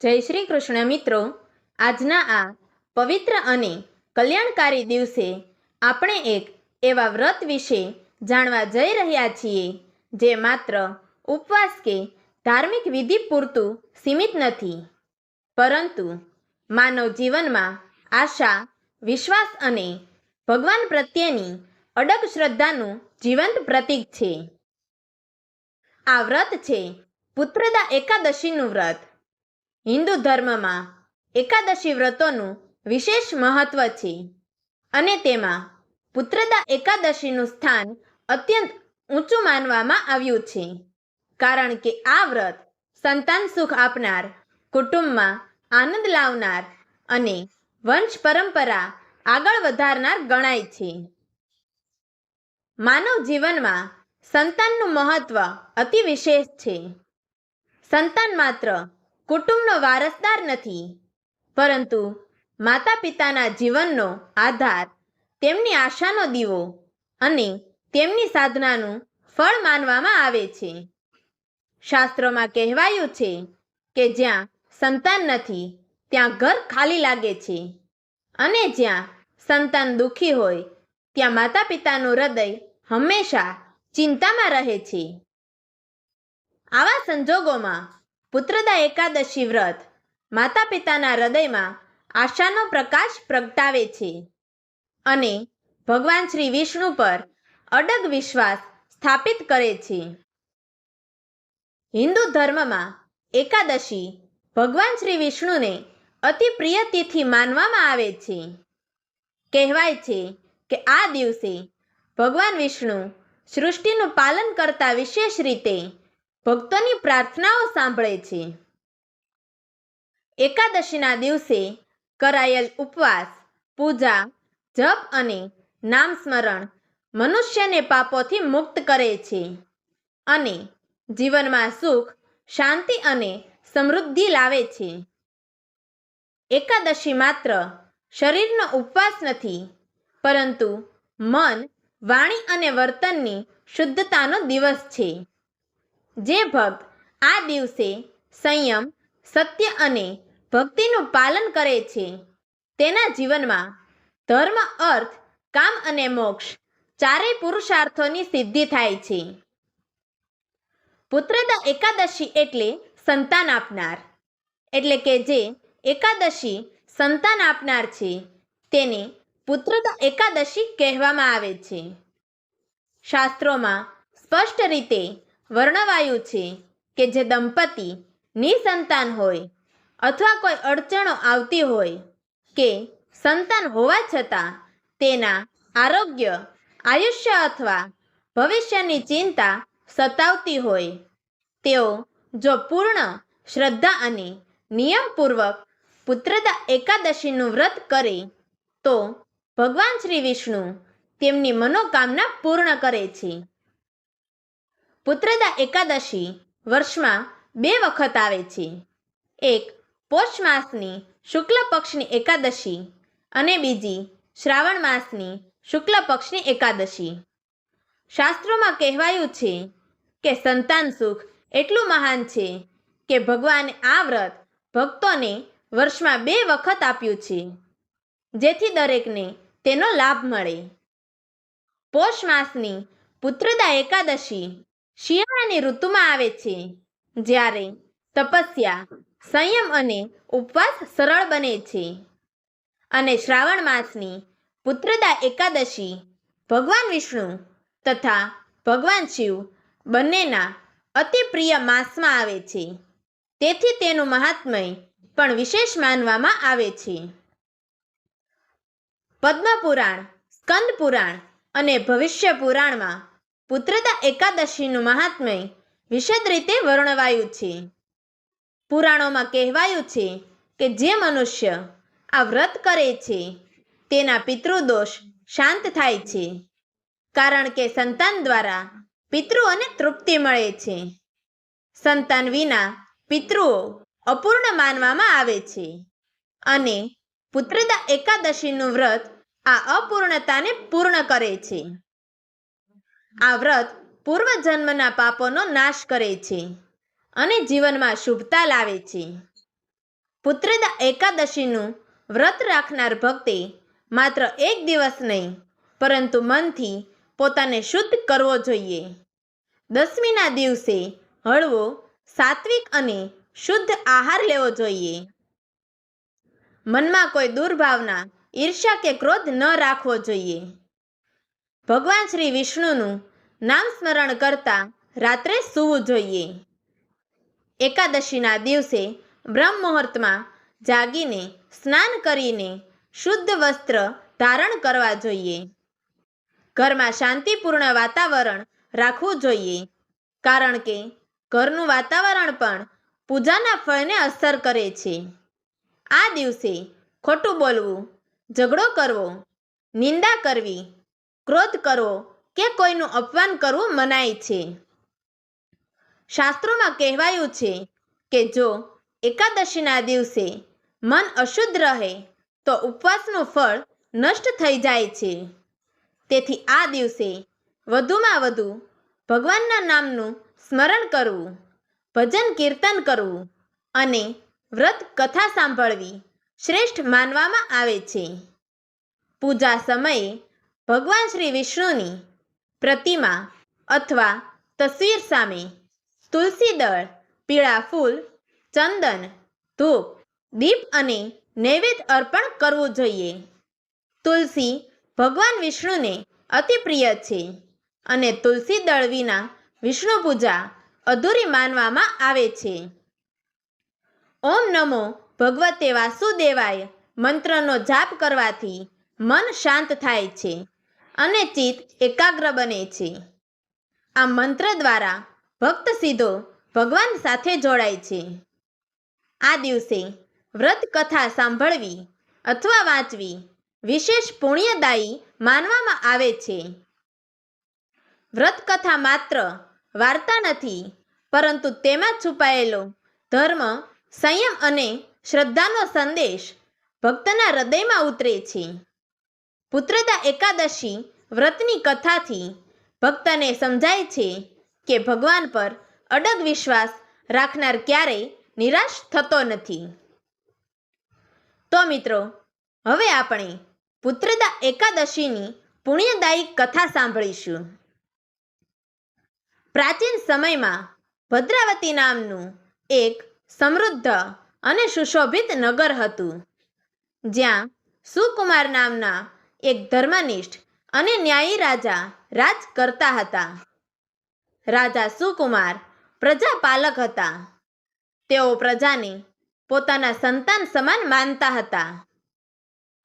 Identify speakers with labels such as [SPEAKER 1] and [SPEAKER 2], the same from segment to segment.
[SPEAKER 1] જય શ્રી કૃષ્ણ મિત્રો. આજના આ પવિત્ર અને કલ્યાણકારી દિવસે આપણે એક એવા વ્રત વિશે જાણવા જઈ રહ્યા છીએ જે માત્ર ઉપવાસ કે ધાર્મિક વિધિ પૂરતું સીમિત નથી. પરંતુ માનવ જીવનમાં આશા, વિશ્વાસ અને ભગવાન પ્રત્યેની અડગ શ્રદ્ધાનું જીવંત પ્રતીક છે. આ વ્રત છે પુત્રદા એકાદશીનું વ્રત. હિન્દુ ધર્મમાં એકાદશી વ્રતોનું વિશેષ મહત્વ છે. અને તેમાં પુત્રદા એકાદશીનું સ્થાન અત્યંત ઊંચું માનવામાં આવ્યું છે. કારણ કે આ વ્રત સંતાન સુખ આપનાર, કુટુંબમાં આનંદ લાવનાર અને વંશ પરંપરા આગળ વધારનાર ગણાય છે. માનવ જીવનમાં સંતાનનું મહત્વ અતિ વિશેષ છે. સંતાન માત્ર કુટુંબનો વારસદાર નથી. પરંતુ માતા પિતાના જીવનનો આધાર, તેમની આશાનો દીવો અને તેમની સાધનાનું ફળ માનવામાં આવે છે. શાસ્ત્રોમાં કહેવાયું છે કે જ્યાં સંતાન નથી, ત્યાં ઘર ખાલી લાગે છે. અને જ્યાં સંતાન દુઃખી હોય, ત્યાં માતા પિતાનું હૃદય હંમેશા ચિંતામાં રહે છે. આવા સંજોગોમાં પુત્રદા એકાદશી વ્રત માતા પિતાના હૃદયમાં આશાનો પ્રકાશ પ્રગટાવે છે. અને ભગવાન શ્રી વિષ્ણુ પર અડગ વિશ્વાસ સ્થાપિત કરે છે. હિન્દુ ધર્મમાં એકાદશી ભગવાન શ્રી વિષ્ણુને અતિ પ્રિય તિથિ માનવામાં આવે છે. કહેવાય છે કે આ દિવસે ભગવાન વિષ્ણુ સૃષ્ટિનું પાલન કરતા વિશેષ રીતે ભક્તોની પ્રાર્થનાઓ સાંભળે છે. એકાદશીના દિવસે કરાયેલ ઉપવાસ, પૂજા, જપ અને નામ સ્મરણ મનુષ્યને પાપોથી મુક્ત કરે છે અને જીવનમાં સુખ, શાંતિ અને સમૃદ્ધિ લાવે છે. એકાદશી માત્ર શરીરનો ઉપવાસ નથી, પરંતુ મન, વાણી અને વર્તનની શુદ્ધતાનો દિવસ છે. જે ભક્ત આ દિવસે સંયમ, સત્ય અને ભક્તિનું પાલન કરે છે, તેના જીવનમાં ધર્મ, અર્થ, કામ અને મોક્ષ ચારેય પુરુષાર્થોની સિદ્ધિ થાય છે. પુત્રદા એકાદશી એટલે સંતાન આપનાર. એટલે કે જે એકાદશી સંતાન આપનાર છે, તેને પુત્રદા એકાદશી કહેવામાં આવે છે. શાસ્ત્રોમાં સ્પષ્ટ રીતે વર્ણવાયું છે કે જે દંપતી નિસંતાન હોય અથવા કોઈ અડચણો આવતી હોય કે સંતાન હોવા છતાં તેના આરોગ્ય, આયુષ્ય અથવા ભવિષ્યની ચિંતા સતાવતી હોય. તેઓ જો પૂર્ણ શ્રદ્ધા અને નિયમપૂર્વક પુત્રદા એકાદશીનું વ્રત કરે, તો ભગવાન શ્રી વિષ્ણુ તેમની મનોકામના પૂર્ણ કરે છે. પુત્રદા એકાદશી વર્ષમાં બે વખત આવે છે. એક પોષ માસની શુક્લ પક્ષની એકાદશી અને બીજી શ્રાવણ માસની શુક્લ પક્ષની એકાદશી. શાસ્ત્રોમાં કહેવાયું છે કે સંતાન સુખ એટલું મહાન છે કે ભગવાને આ વ્રત ભક્તોને વર્ષમાં બે વખત આપ્યું છે, જેથી દરેકને તેનો લાભ મળે. પોષ માસની પુત્રદા એકાદશી શિયાળાની ઋતુમાં આવે છે. જ્યારે તપસ્યા, સંયમ અને ઉપવાસ સરળ બને છે. અને શ્રાવણ માસની પુત્રદા એકાદશી ભગવાન વિષ્ણુ તથા ભગવાન શિવ બંનેના અતિ પ્રિય માસમાં આવે છે. તેથી તેનું મહાત્મય પણ વિશેષ માનવામાં આવે છે. પદ્મપુરાણ સ્કંદ પુરાણ અને ભવિષ્ય પુરાણમાં પુત્રદા એકાદશીનું મહાત્મય વિશદ રીતે વર્ણવાયું છે. પુરાણોમાં કહેવાયું છે કે જે મનુષ્ય આ વ્રત કરે છે, તેના પિતૃદોષ શાંત થાય છે, કારણ કે સંતાન દ્વારા પિતૃઓને તૃપ્તિ મળે છે. સંતાન વિના પિતૃઓ અપૂર્ણ માનવામાં આવે છે અને પુત્રદા એકાદશીનું વ્રત આ અપૂર્ણતાને પૂર્ણ કરે છે. આ વ્રત પૂર્વજન્મના પાપોનો નાશ કરે છે અને જીવનમાં શુભતા લાવે છે. પુત્રદા એકાદશીનું વ્રત રાખનાર ભક્તે માત્ર એક દિવસ નહીં, પરંતુ મનથી પોતાને શુદ્ધ કરવો જોઈએ. દસમીના દિવસે હળવો, સાત્વિક અને શુદ્ધ આહાર લેવો જોઈએ. મનમાં કોઈ દુર્ભાવના, ઈર્ષ્યા કે ક્રોધ ન રાખવો જોઈએ. ભગવાન શ્રી વિષ્ણુનું નામ સ્મરણ કરતા રાત્રે સૂવું જોઈએ. એકાદશીના દિવસે બ્રહ્મ મુહૂર્તમાં જાગીને સ્નાન કરીને શુદ્ધ વસ્ત્ર ધારણ કરવા જોઈએ. ઘરમાં શાંતિપૂર્ણ વાતાવરણ રાખવું જોઈએ, કારણ કે ઘરનું વાતાવરણ પણ પૂજાના ફળને અસર કરે છે. આ દિવસે ખોટું બોલવું, ઝઘડો કરવો, નિંદા કરવી ક્રોધ કરવો કે કોઈનું અપમાન કરવું મનાય છે. શાસ્ત્રોમાં કહેવાયું છે કે જો એકાદશીના દિવસે મન અશુદ્ધ રહે, તો ઉપવાસનું ફળ નષ્ટ થઈ જાય છે. તેથી આ દિવસે વધુમાં વધુ ભગવાનના નામનું સ્મરણ કરવું, ભજન કીર્તન કરવું અને વ્રત કથા સાંભળવી શ્રેષ્ઠ માનવામાં આવે છે. પૂજા સમયે ભગવાન શ્રી વિષ્ણુની પ્રતિમા અથવા તસવીર સામે તુલસી દળ, પીળા ફૂલ, ચંદન, ધૂપ, દીપ અને નૈવેદ્ય અર્પણ કરવું જોઈએ. તુલસી ભગવાન વિષ્ણુને અતિ પ્રિય છે અને તુલસી દળ વિના વિષ્ણુ પૂજા અધૂરી માનવામાં આવે છે. ઓમ નમો ભગવતે વાસુદેવાય મંત્રનો જાપ કરવાથી મન શાંત થાય છે. અને ચિત્ત એકાગ્ર બને છે. આ મંત્ર દ્વારા ભક્ત સીધો ભગવાન સાથે જોડાય છે. આ દિવસે વ્રત કથા સાંભળવી અથવા વાંચવી વિશેષ પુણ્યદાયી માનવામાં આવે છે. વ્રત કથા માત્ર વાર્તા નથી, પરંતુ તેમાં છુપાયેલો ધર્મ, સંયમ અને શ્રદ્ધાનો સંદેશ ભક્તના હૃદયમાં ઉતરે છે. પુત્રદા એકાદશી વ્રતની કથાથી ભક્તને સમજાય છે કે ભગવાન પર અડગ વિશ્વાસ રાખનાર ક્યારેય નિરાશ થતો નથી. તો મિત્રો, હવે આપણે પુત્રદા એકાદશીની પુણ્યદાયી કથા સાંભળીશું. પ્રાચીન સમયમાં ભદ્રાવતી નામનું એક સમૃદ્ધ અને સુશોભિત નગર હતું, જ્યાં સુકુમાર નામના એક ધર્મનિષ્ઠ અને ન્યાયી રાજા રાજ કરતા હતા. રાજા સુકુમાર પ્રજાપાલક હતા. તેઓ પ્રજાને પોતાના સંતાન સમાન માનતા હતા.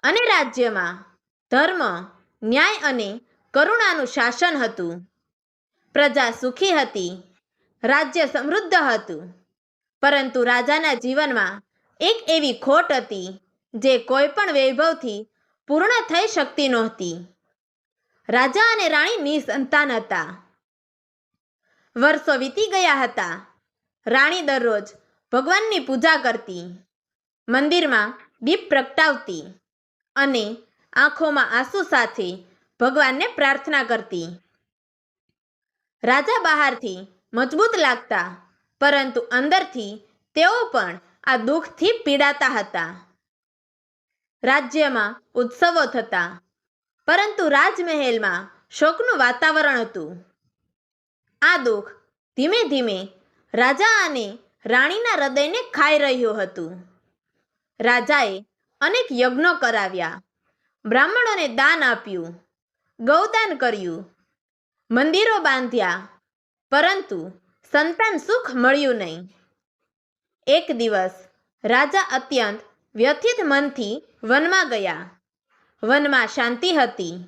[SPEAKER 1] અને રાજ્યમાં ધર્મ, ન્યાય અને કરુણાનું શાસન હતું. પ્રજા સુખી હતી. રાજ્ય સમૃદ્ધ હતું. પરંતુ રાજાના જીવનમાં એક એવી ખોટ હતી, જે કોઈ પણ વૈભવથી પૂર્ણ થઈ શકતી નહોતી. રાજા અને રાણી નિસંતાન હતા. વર્ષો વીતી ગયા હતા. રાણી દરરોજ ભગવાનની પૂજા કરતી, મંદિરમાં દીપ પ્રગટાવતી અને આંખોમાં આંસુ સાથે ભગવાનને પ્રાર્થના કરતી. રાજા બહારથી મજબૂત લાગતા, પરંતુ અંદરથી તેઓ પણ આ દુઃખથી પીડાતા હતા. રાજ્યમાં ઉત્સવો થતા. પરંતુ રાજમહેલમાં શોકનું વાતાવરણ હતું. આ દુઃખ ધીમે ધીમે રાજા અને રાણીના હૃદયને ખાઈ રહ્યું હતું. રાજાએ અનેક યજ્ઞો કરાવ્યા. બ્રાહ્મણોને દાન આપ્યું. ગૌદાન કર્યું. મંદિરો બાંધ્યા. પરંતુ સંતાન સુખ મળ્યું નહીં. એક દિવસ રાજા અત્યંત વ્યથિત મનથી વનમાં ગયા. વનમાં શાંતિ હતી,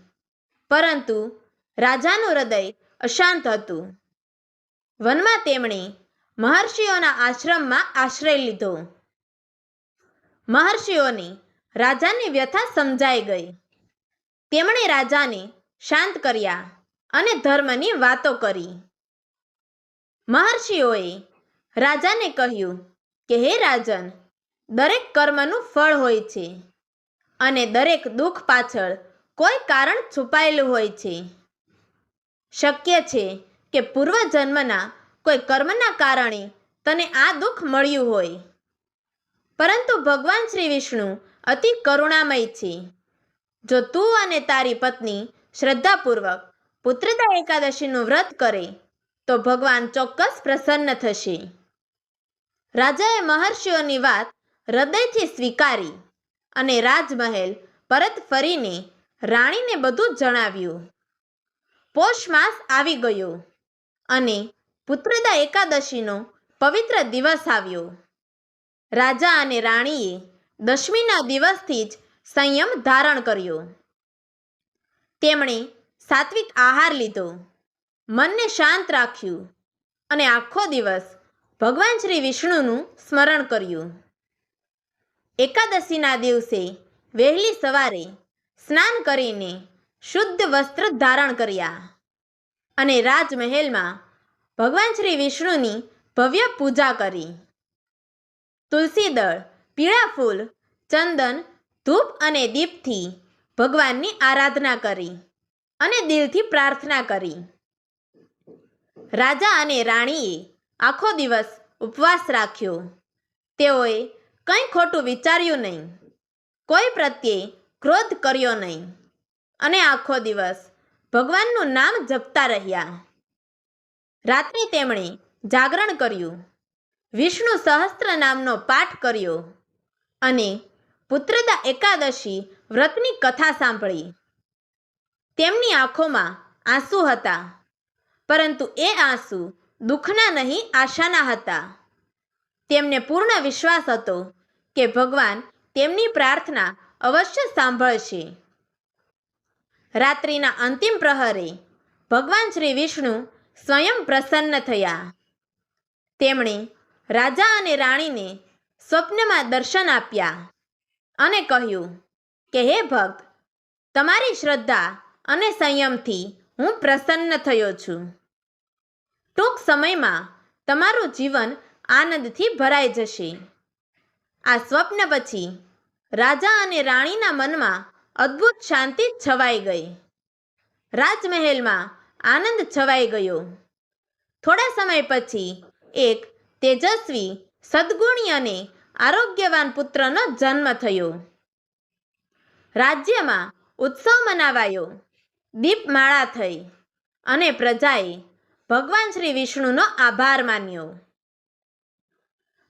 [SPEAKER 1] પરંતુ રાજાનું હૃદય અશાંત હતું. વનમાં તેમણે મહર્ષિઓના આશ્રમમાં આશ્રય લીધો. મહર્ષિઓને રાજાની વ્યથા સમજાઈ ગઈ. તેમણે રાજાને શાંત કર્યા અને ધર્મની વાતો કરી. મહર્ષિઓએ રાજાને કહ્યું કે, હે રાજન દરેક કર્મનું ફળ હોય છે અને દરેક દુઃખ પાછળ કોઈ કારણ છુપાયેલું હોય છે. શક્ય છે કે પૂર્વજન્મના કોઈ કર્મના કારણે તને આ દુઃખ મળ્યું હોય. પરંતુ ભગવાન શ્રી વિષ્ણુ અતિ કરુણામય છે. જો તું અને તારી પત્ની શ્રદ્ધાપૂર્વક પુત્રતા એકાદશીનું વ્રત કરે, તો ભગવાન ચોક્કસ પ્રસન્ન થશે. રાજાએ મહર્ષિઓની વાત હૃદયથી સ્વીકારી અને રાજમહેલ પરત ફરીને રાણીને બધું જણાવ્યું. પોષ માસ આવી ગયો અને પુત્રદા એકાદશીનો પવિત્ર દિવસ આવ્યો. રાજા અને રાણીએ દશમીના દિવસથી જ સંયમ ધારણ કર્યો. તેમણે સાત્વિક આહાર લીધો. મનને શાંત રાખ્યું અને આખો દિવસ ભગવાન શ્રી વિષ્ણુનું સ્મરણ કર્યું. એકાદશીના દિવસે વહેલી સવારે સ્નાન કરીને શુદ્ધ વસ્ત્ર ધારણ કર્યા અને રાજમહેલમાં ભગવાન શ્રી વિષ્ણુની ભવ્ય પૂજા કરી. તુલસી દળ પીળા ફૂલ ચંદન, ધૂપ અને દીપથી ભગવાનની આરાધના કરી અને દિલથી પ્રાર્થના કરી. રાજા અને રાણીએ આખો દિવસ ઉપવાસ રાખ્યો. તેઓએ કંઈ ખોટું વિચાર્યું નહીં. કોઈ પ્રત્યે ક્રોધ કર્યો નહીં. અને આખો દિવસ ભગવાનનું નામ જપતા રહ્યા. રાત્રે તેમણે જાગરણ કર્યું. વિષ્ણુ સહસ્ત્ર નામનો પાઠ કર્યો. અને પુત્રદા એકાદશી વ્રતની કથા સાંભળી. તેમની આંખોમાં આંસુ હતા. પરંતુ એ આંસુ દુઃખના નહીં, આશાના હતા. તેમને પૂર્ણ વિશ્વાસ હતો કે ભગવાન તેમની પ્રાર્થના અવશ્ય સાંભળશે. રાત્રિના અંતિમ પ્રહરે ભગવાન શ્રી વિષ્ણુ સ્વયં પ્રસન્ન થયા. તેમણે રાજા અને રાણીને સ્વપ્નમાં દર્શન આપ્યા અને કહ્યું કે, હે ભક્ત, તમારી શ્રદ્ધા અને સંયમથી હું પ્રસન્ન થયો છું. ટૂંક સમયમાં તમારું જીવન આનંદથી ભરાઈ જશે. આ સ્વપ્ન પછી રાજા અને રાણીના મનમાં અદ્ભુત શાંતિ છવાઈ ગઈ. રાજમહેલમાં આનંદ છવાઈ ગયો. થોડા સમય પછી એક તેજસ્વી, સદગુણી અને આરોગ્યવાન પુત્રનો જન્મ થયો. રાજ્યમાં ઉત્સવ મનાવાયો. દીપમાળા થઈ અને પ્રજાએ ભગવાન શ્રી વિષ્ણુનો આભાર માન્યો.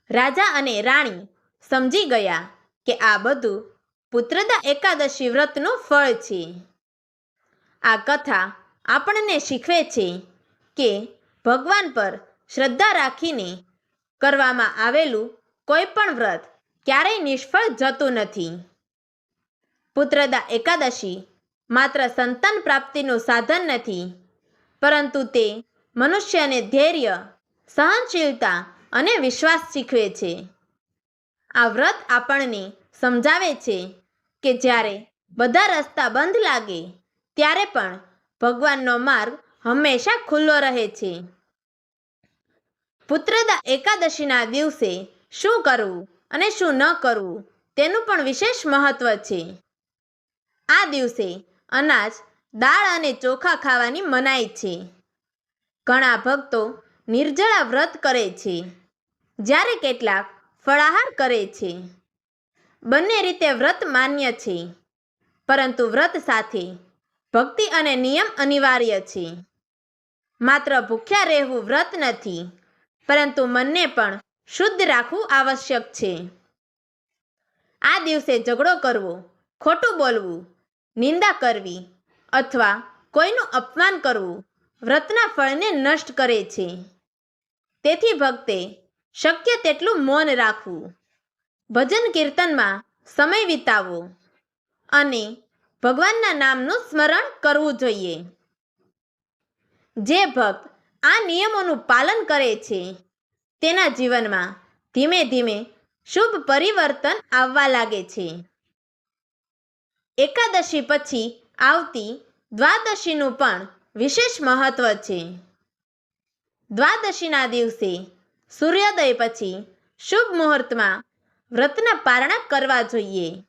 [SPEAKER 1] રાજા અને રાણી સમજી ગયા કે આ બધું પુત્રદા એકાદશી વ્રતનું ફળ છે. આ કથા આપણને શીખવે છે કે ભગવાન પર શ્રદ્ધા રાખીને કરવામાં આવેલું કોઈ પણ વ્રત ક્યારેય નિષ્ફળ જતું નથી. પુત્રદા એકાદશી માત્ર સંતાન પ્રાપ્તિનું સાધન નથી, પરંતુ તે મનુષ્યને ધૈર્ય, સહનશીલતા અને વિશ્વાસ શીખવે છે. આ વ્રત આપણને સમજાવે છે કે જ્યારે બધા રસ્તા બંધ લાગે, ત્યારે પણ ભગવાનનો માર્ગ હંમેશા ખુલ્લો રહે છે. પુત્રદા એકાદશીના દિવસે શું કરવું અને શું ન કરવું તેનું પણ વિશેષ મહત્વ છે. આ દિવસે અનાજ, દાળ અને ચોખા ખાવાની મનાઈ છે. ઘણા ભક્તો નિર્જળા વ્રત કરે છે. જ્યારે કેટલાક ફળાહાર કરે છે, બંને રીતે વ્રત માન્ય છે, પરંતુ વ્રત સાથે ભક્તિ અને નિયમ અનિવાર્ય છે. માત્ર ભૂખ્યા રહેવું વ્રત નથી, પરંતુ મનને પણ શુદ્ધ રાખવું આવશ્યક છે. આ દિવસે ઝઘડો કરવો, ખોટું બોલવું, નિંદા કરવી અથવા કોઈનું અપમાન કરવું વ્રતના ફળને નષ્ટ કરે છે. તેથી ભક્તે શક્ય તેટલું મૌન રાખવું. ભજન કીર્તનમાં સમય વિતાવવો અને ભગવાનના નામનું સ્મરણ કરવું જોઈએ. જે ભક્ત આ નિયમોનું પાલન કરે છે, તેના જીવનમાં ધીમે ધીમે શુભ પરિવર્તન આવવા લાગે છે. એકાદશી પછી આવતી દ્વાદશીનું પણ વિશેષ મહત્વ છે. દ્વાદશીના દિવસે સૂર્યોદય પછી શુભ મુહૂર્તમાં વ્રતના પારણા કરવા જોઈએ.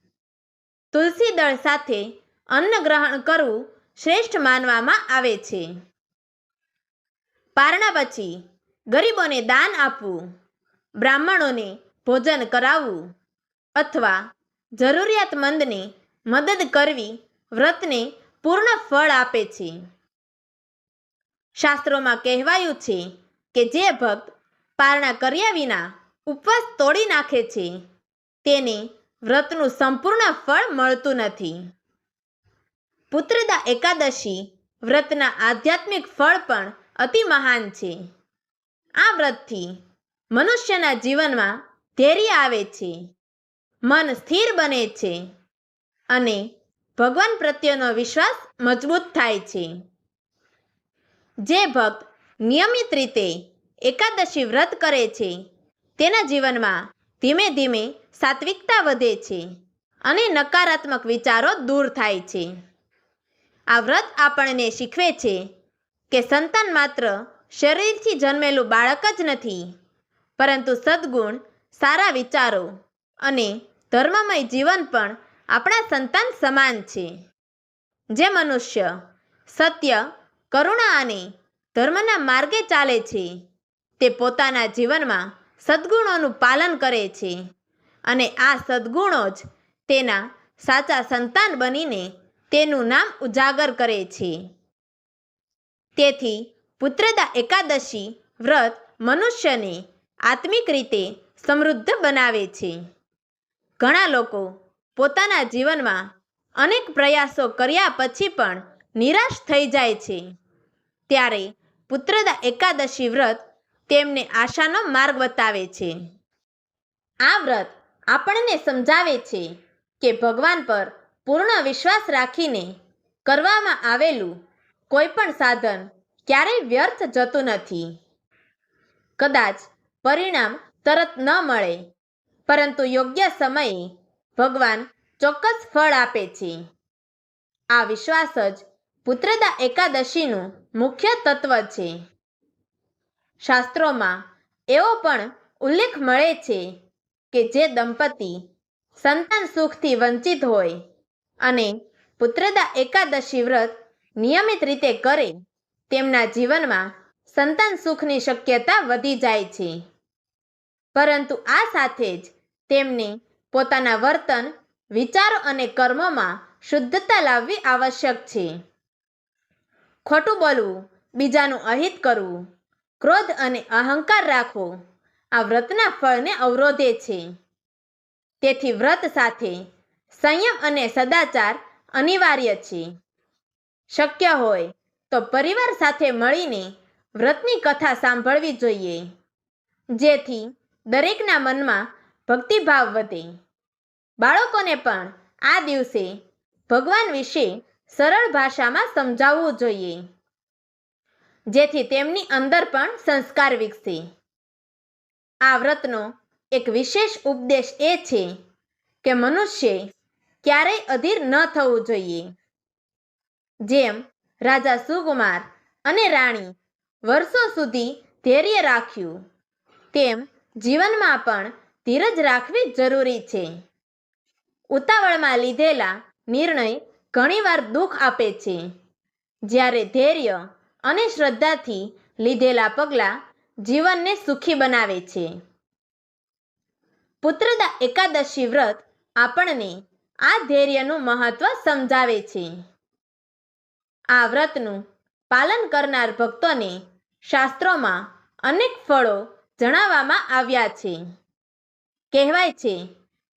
[SPEAKER 1] તુલસી દળ સાથે અન્ન ગ્રહણ કરવું શ્રેષ્ઠ માનવામાં આવે છે. પારણા પછી ગરીબોને દાન આપવું, બ્રાહ્મણોને ભોજન કરાવવું અથવા જરૂરિયાતમંદને મદદ કરવી વ્રતને પૂર્ણ ફળ આપે છે. શાસ્ત્રોમાં કહેવાયું છે કે જે ભક્ત પારણા કર્યા વિના ઉપવાસ તોડી નાખે છે. તેને વ્રતનું સંપૂર્ણ ફળ મળતું નથી. પુત્રદા એકાદશી વ્રતના આધ્યાત્મિક ફળ પણ અતિ મહાન છે. આ વ્રતથી મનુષ્યના જીવનમાં ધૈર્ય આવે છે. મન સ્થિર બને છે અને ભગવાન પ્રત્યેનો વિશ્વાસ મજબૂત થાય છે. જે ભક્ત નિયમિત રીતે એકાદશી વ્રત કરે છે. તેના જીવનમાં ધીમે ધીમે સાત્વિકતા વધે છે અને નકારાત્મક વિચારો દૂર થાય છે. આ વ્રત આપણને શીખવે છે કે સંતાન માત્ર શરીરથી જન્મેલું બાળક જ નથી, પરંતુ સદ્ગુણ, સારા વિચારો અને ધર્મમય જીવન પણ આપણા સંતાન સમાન છે. જે મનુષ્ય સત્ય, કરુણા અને ધર્મના માર્ગે ચાલે છે તે પોતાના જીવનમાં સદ્ગુણોનું પાલન કરે છે અને આ સદ્ગુણો જ તેના સાચા સંતાન બનીને તેનું નામ ઉજાગર કરે છે. તેથી પુત્રદા એકાદશી વ્રત મનુષ્યને આત્મિક રીતે સમૃદ્ધ બનાવે છે. ઘણા લોકો પોતાના જીવનમાં અનેક પ્રયાસો કર્યા પછી પણ નિરાશ થઈ જાય છે. ત્યારે પુત્રદા એકાદશી વ્રત તેમને આશાનો માર્ગ બતાવે છે. આ વ્રત આપણને સમજાવે છે કે ભગવાન પર પૂર્ણ વિશ્વાસ રાખીને કરવામાં આવેલું કોઈ પણ સાધન ક્યારેય વ્યર્થ જતું નથી. કદાચ પરિણામ તરત ન મળે, પરંતુ યોગ્ય સમયે ભગવાન ચોક્કસ ફળ આપે છે. આ વિશ્વાસ જ પુત્રદા એકાદશીનું મુખ્ય તત્વ છે. શાસ્ત્રોમાં એવો પણ ઉલ્લેખ મળે છે કે જે દંપતી સંતાન સુખથી વંચિત હોય અને પુત્રદા એકાદશી વ્રત નિયમિત રીતે કરે, તેમના જીવનમાં સંતાન સુખની શક્યતા વધી જાય છે. પરંતુ આ સાથે જ તેમને પોતાના વર્તન, વિચારો અને કર્મોમાં શુદ્ધતા લાવવી આવશ્યક છે. ખોટું બોલવું, બીજાનું અહિત કરવું ક્રોધ અને અહંકાર રાખવો આ વ્રતના ફળને અવરોધે છે. તેથી વ્રત સાથે સંયમ અને સદાચાર અનિવાર્ય છે. શક્ય હોય તો પરિવાર સાથે મળીને વ્રતની કથા સાંભળવી જોઈએ. જેથી દરેકના મનમાં ભક્તિભાવ વધે. બાળકોને પણ આ દિવસે ભગવાન વિશે સરળ ભાષામાં સમજાવવું જોઈએ. જેથી તેમની અંદર પણ સંસ્કાર વિકસે. આ વ્રતનો એક વિશેષ ઉપદેશ એ છે કે મનુષ્ય ક્યારેય અધીર ન થવું જોઈએ. જેમ રાજા સુકુમાર અને રાણી વર્ષો સુધી ધૈર્ય રાખ્યું, તેમ જીવનમાં પણ ધીરજ રાખવી જરૂરી છે. ઉતાવળમાં લીધેલા નિર્ણય ઘણીવાર દુઃખ આપે છે. જ્યારે ધૈર્ય અને શ્રદ્ધાથી લીધેલા પગલાં જીવનને સુખી બનાવે છે. પુત્રદા એકાદશી વ્રત આપણને આ ધૈર્યનું મહત્વ સમજાવે છે. આ વ્રતનું પાલન કરનાર ભક્તોને શાસ્ત્રોમાં અનેક ફળો જણાવવામાં આવ્યા છે. કહેવાય છે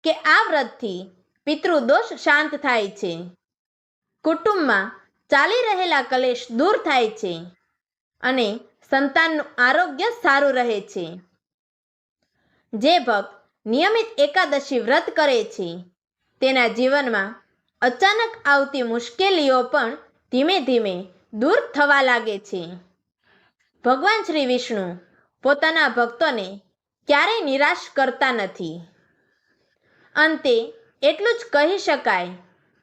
[SPEAKER 1] કે આ વ્રતથી પિતૃદોષ શાંત થાય છે. કુટુંબમાં ચાલી રહેલા કલેશ દૂર થાય છે અને સંતાનનું આરોગ્ય સારું રહે છે. જે ભક્ત નિયમિત એકાદશી વ્રત કરે છે, તેના જીવનમાં અચાનક આવતી મુશ્કેલીઓ પણ ધીમે ધીમે દૂર થવા લાગે છે. ભગવાન શ્રી વિષ્ણુ પોતાના ભક્તોને ક્યારેય નિરાશ કરતા નથી. અંતે એટલું જ કહી શકાય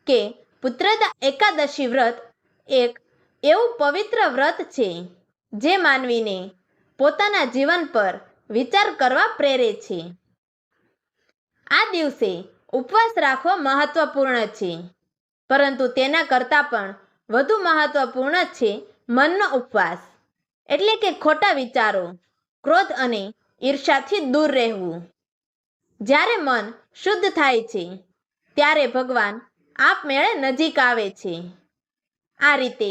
[SPEAKER 1] કે પુત્રદા એકાદશી વ્રત એક એવું પવિત્ર વ્રત છે જે માનવીને પોતાના જીવન પર વિચાર કરવા પ્રેરે છે. આ દિવસે ઉપવાસ રાખવો મહત્વપૂર્ણ છે, પરંતુ તેના કરતાં પણ વધુ મહત્વપૂર્ણ છે મનનો ઉપવાસ, એટલે કે ખોટા વિચારો, ક્રોધ અને ઈર્ષાથી દૂર રહેવું. જ્યારે મન શુદ્ધ થાય છે, ત્યારે ભગવાન આપમેળે નજીક આવે છે. આ રીતે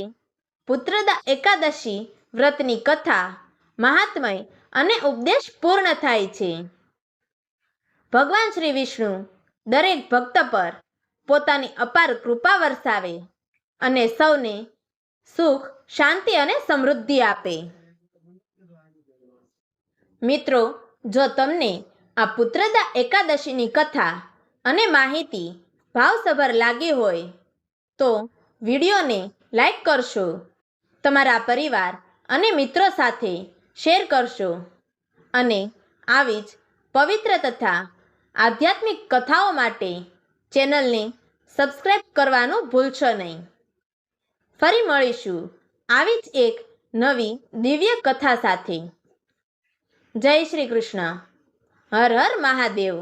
[SPEAKER 1] પુત્રદા એકાદશી વ્રતની કથા, મહાત્મય અને ઉપદેશ પૂર્ણ થાય છે. ભગવાન શ્રી વિષ્ણુ દરેક ભક્ત પર પોતાની અપાર કૃપા વરસાવે અને સૌને સુખ, શાંતિ અને સમૃદ્ધિ આપે. મિત્રો, જો તમને આ પુત્રદા એકાદશીની કથા અને માહિતી ભાવસભર લાગી હોય, તો વિડીયોને લાઈક કરશો, તમારા પરિવાર અને મિત્રો સાથે શેર કરશો. અને આવી જ પવિત્ર તથા આધ્યાત્મિક કથાઓ માટે ચેનલને સબસ્ક્રાઈબ કરવાનું ભૂલશો નહીં. ફરી મળીશું આવી જ એક નવી દિવ્ય કથા સાથે. જય શ્રી કૃષ્ણ. હર હર મહાદેવ.